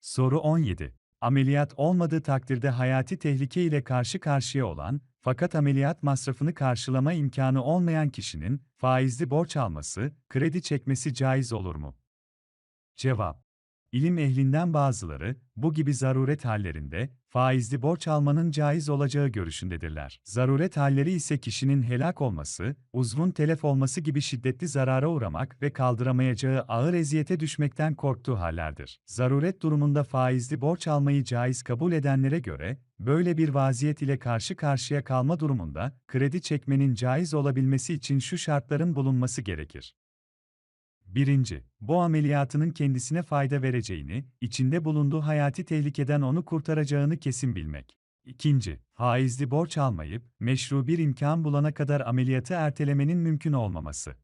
Soru 17. Ameliyat olmadığı takdirde hayati tehlike ile karşı karşıya olan, fakat ameliyat masrafını karşılama imkanı olmayan kişinin faizli borç alması, kredi çekmesi caiz olur mu? Cevap. İlim ehlinden bazıları, bu gibi zaruret hallerinde, faizli borç almanın caiz olacağı görüşündedirler. Zaruret halleri ise kişinin helak olması, uzvun telef olması gibi şiddetli zarara uğramak ve kaldıramayacağı ağır eziyete düşmekten korktuğu hallerdir. Zaruret durumunda faizli borç almayı caiz kabul edenlere göre, böyle bir vaziyet ile karşı karşıya kalma durumunda, kredi çekmenin caiz olabilmesi için şu şartların bulunması gerekir. 1. Bu ameliyatının kendisine fayda vereceğini, içinde bulunduğu hayati tehlikeden onu kurtaracağını kesin bilmek. 2. Faizli borç almayıp, meşru bir imkan bulana kadar ameliyatı ertelemenin mümkün olmaması.